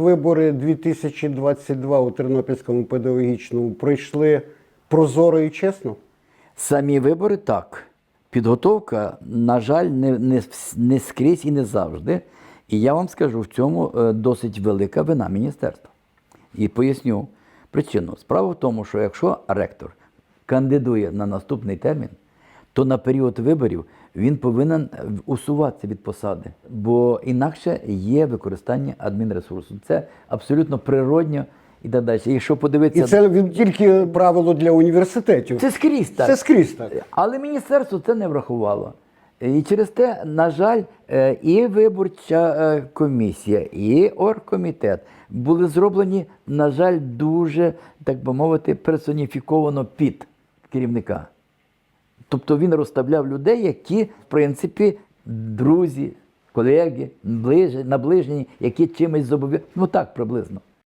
Вибори 2022 у Тернопільському педагогічному пройшли прозоро і чесно. Самі вибори так. Підготовка, на жаль, не, не, не скрізь і не завжди. І я вам скажу, в цьому е, досить велика вина міністерства. І поясню причину. Справа в тому, що якщо ректор кандидує на наступний термін, то на період виборів він повинен е, усуватися від посади, бо інакше є використання адмінресурсу. Це абсолютно природньо і так далі. Якщо подивитися, І це він тільки правило для університетів. це скрізь так. Це скрізь так. Але міністерство це не врахувало. І через те, на жаль, е, і виборча е, комісія, і оргкомітет були зроблені, на жаль, дуже, так би мовити, персоніфіковано під керівника. Тобто він розставляв людей, які, в принципі, друзі, колеги, ближ- наближені, які чимось зобов'язані. Ну так приблизно.